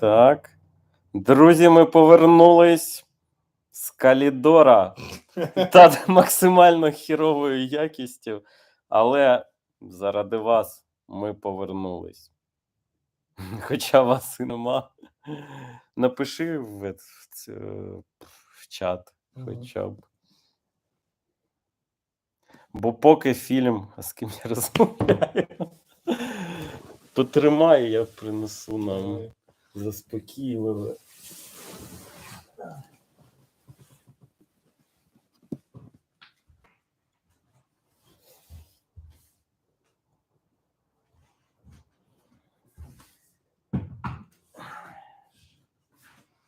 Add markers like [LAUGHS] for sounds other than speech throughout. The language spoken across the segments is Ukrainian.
Так. Друзі, ми повернулись з Калідора [LAUGHS] та максимально хіровою якістю, але заради вас ми повернулись. [LAUGHS] Хоча вас і нема. Напиши в, в, в чат хоча б. Бо поки фільм, а з ким я [LAUGHS] розмовляю. Потримай, я принесу нам. заспокійливе.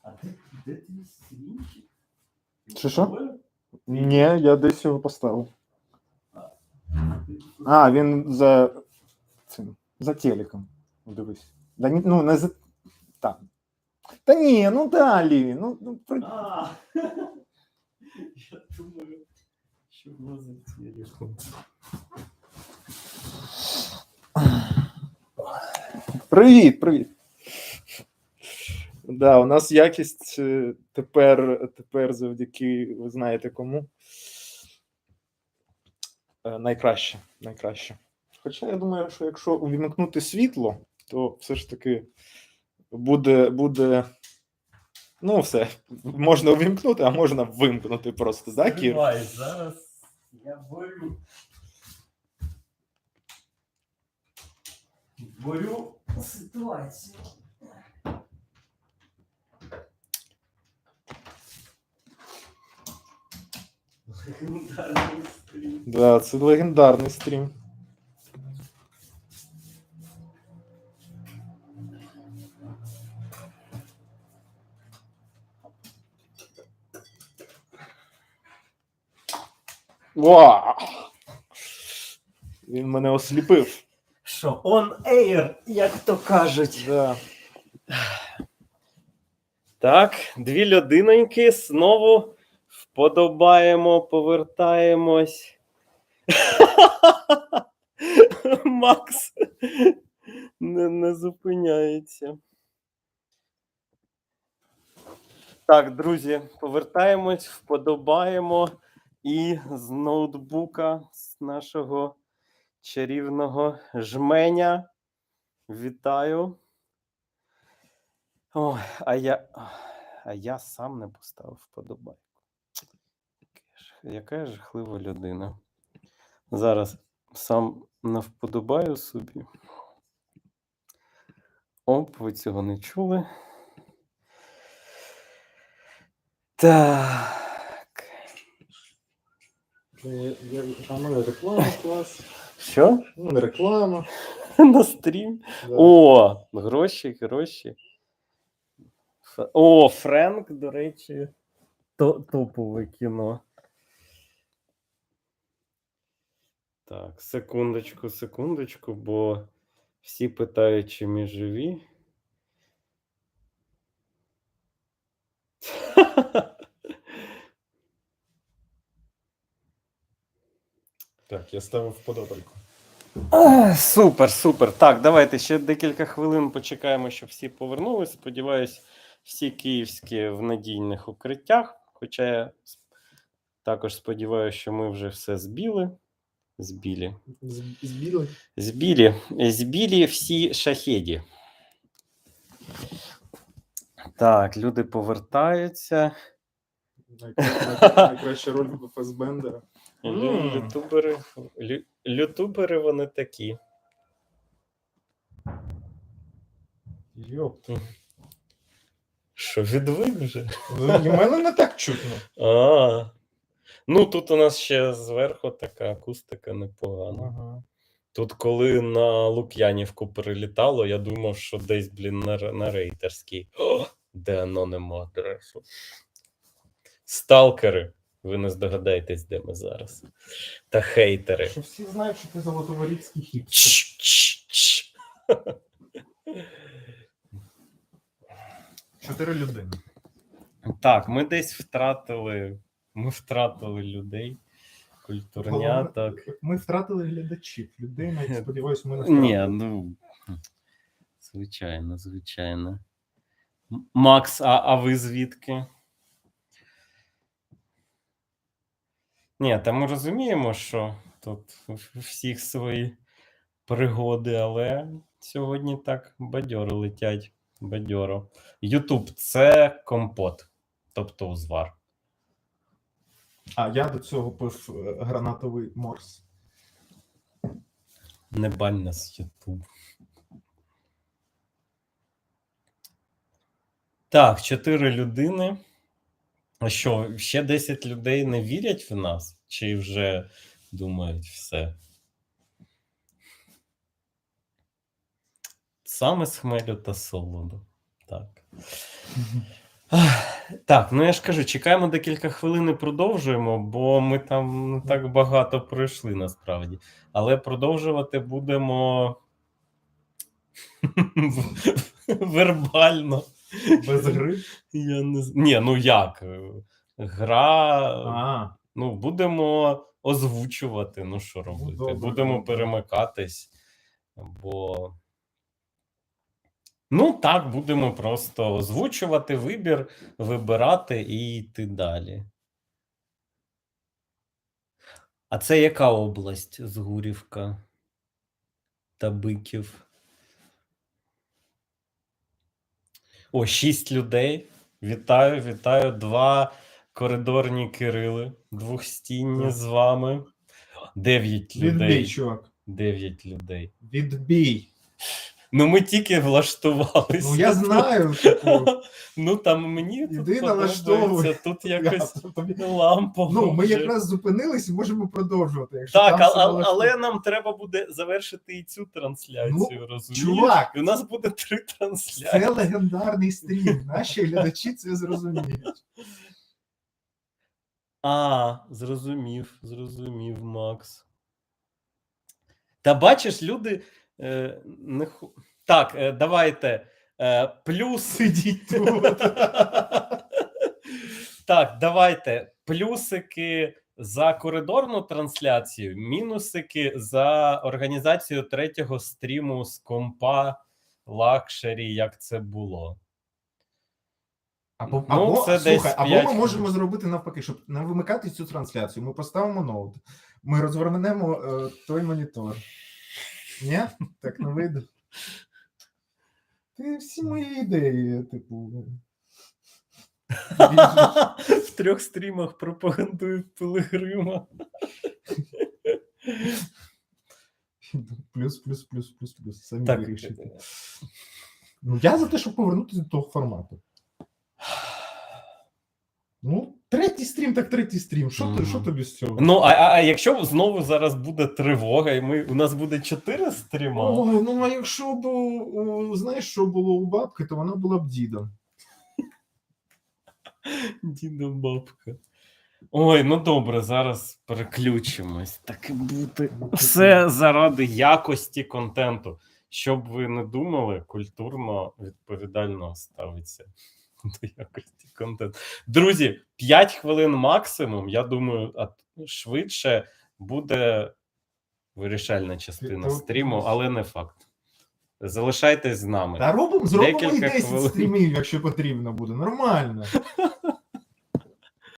А де, де твій стрімчик? Що, що? Ні, я десь його поставив. А, він за цим. За телеком. Дивись. Да, ні, ну, не за. Там. Та ні, ну далі. Ну, ну, при- А, я думаю, що воно за телефон. Привіт, привіт. Да, у нас якість е, тепер, тепер завдяки, ви знаєте кому. Е, Найкраще. Найкраще. Хоча я думаю, що якщо увімкнути світло, то все ж таки буде. буде ну, все, можна увімкнути, а можна вимкнути просто, так, Кір? Тримай, зараз я борю. Борю ситуацію. Легендарний стрім. Да, це легендарний стрім. Вау! Він мене осліпив. Що, on air, як то кажуть. Да. Так, дві людиноньки знову вподобаємо, повертаємось. [LAUGHS] Макс не, не зупиняється. Так, друзі, повертаємось, вподобаємо і з ноутбука з нашого чарівного жменя. Вітаю. Ой, а я, а я сам не поставив вподобайку. Яка жахлива людина. Зараз сам не вподобаю собі. Оп, ви цього не чули. Так. А мене реклама [LAUGHS] клас. Що? Ну, реклама. [LAUGHS] На стрім? Да. О, гроші, гроші. Ф- О, Френк, до речі, то, топове кіно. Так, секундочку, секундочку, бо всі питають, чи ми живі. Так, я ставив вподобайку. А, Супер, супер. Так, давайте ще декілька хвилин почекаємо, щоб всі повернулись. Сподіваюсь, всі київські в надійних укриттях. Хоча я також сподіваюся, що ми вже все збіли. Збілі. Збіли. Збілі. Збілі всі шахеді. Так, люди повертаються. Найкраща роль [LAUGHS] Фасбендера. Лю- М. Ютубери, лю- ютубери вони такі. Йоп. Що, відвик вже? Ну, І мене не так чутно. А. Ну, тут у нас ще зверху така акустика непогана. Ага. Тут, коли на Лук'янівку прилітало, я думав, що десь, блін, на, на рейтерській. О, де анонимо адресу. Сталкери. Ви не здогадаєтесь, де ми зараз. Та хейтери. Що всі знають, що ти золотоворівський хіп. Чотири людини. Так, ми десь втратили. Ми втратили людей. Культурняток. Ми втратили глядачів. Людей, навіть сподіваюся, ми не Ні, втратили. ну. Звичайно, звичайно. Макс, а, а ви звідки? Ні, та ми розуміємо, що тут у [LAUGHS] всіх свої пригоди, але сьогодні так бадьоро летять. Бадьоро. Ютуб це компот, тобто узвар. А я до цього пив е, гранатовий морс. Не бань нас Ютуб. Так, чотири людини. А що, ще 10 людей не вірять в нас? Чи вже думають все? Саме з хмелю та солоду. Так. Так, ну я ж кажу, чекаємо декілька хвилин і продовжуємо, бо ми там не так багато пройшли насправді. Але продовжувати будемо [LAUGHS] вербально. [LAUGHS] Без гри. Я не з- Ні, ну як? е, Гра. А, Ну, будемо озвучувати. Ну, що робити? добре, будемо добре. перемикатись. Бо. Ну, так, будемо просто озвучувати вибір, вибирати і йти далі. А це яка область Згурівка та Биків? О, шість людей. Вітаю, вітаю. Два коридорні Кирили, двохстінні з вами. Дев'ять відбій, людей. чувак. Дев'ять людей. Відбій. Ну, ми тільки влаштувалися. Ну я знаю, типу. [LAUGHS] Ну там мені Іди налаштовуй. тут якось [LAUGHS] лампово. Ну, ми якраз зупинились і можемо продовжувати. Якщо Так, там але нам треба буде завершити і цю трансляцію, розумієш? Ну, чувак, І у нас буде три трансляції. Це легендарний стрім. Наші глядачі це зрозуміють. А, зрозумів, зрозумів, Макс. Та бачиш, люди не ху... Так, е, давайте. Е, плюс. Так, давайте. Плюсики за коридорну трансляцію, мінусики за організацію третього стріму з компа лакшері, як це було. Або, Ну, або, це слухай, десь або ми хвилин. можемо зробити навпаки, щоб не вимикати цю трансляцію. Ми поставимо ноут, ми розвернемо е, той монітор. Ні? Так не вийде. Ти всі мої ідеї, типу. [LAUGHS] В трьох стрімах пропагандують Пилигрима. Плюс, плюс, плюс, плюс, плюс. Самі Так, вирішите. Ну, я за те, щоб повернутися до того формату. Ну, третій стрім, так третій стрім. Що, ти, що тобі з цього? Ну, а, а, а якщо знову зараз буде тривога, і ми, у нас буде чотири стріма. Ой, ну а якщо б знаєш, що було у бабки, то вона була б дідом. Діда бабка. Ой, ну добре, зараз переключимось. Так і бути. Все заради якості контенту. Щоб ви не думали, культурно відповідально ставиться [LAUGHS] до якості контент. Друзі, 5 хвилин максимум. Я думаю, а швидше буде вирішальна частина стріму, але не факт. Залишайтесь з нами. Та робимо, зробимо і 10 хвилин. стрімів, якщо потрібно буде. Нормально. [LAUGHS]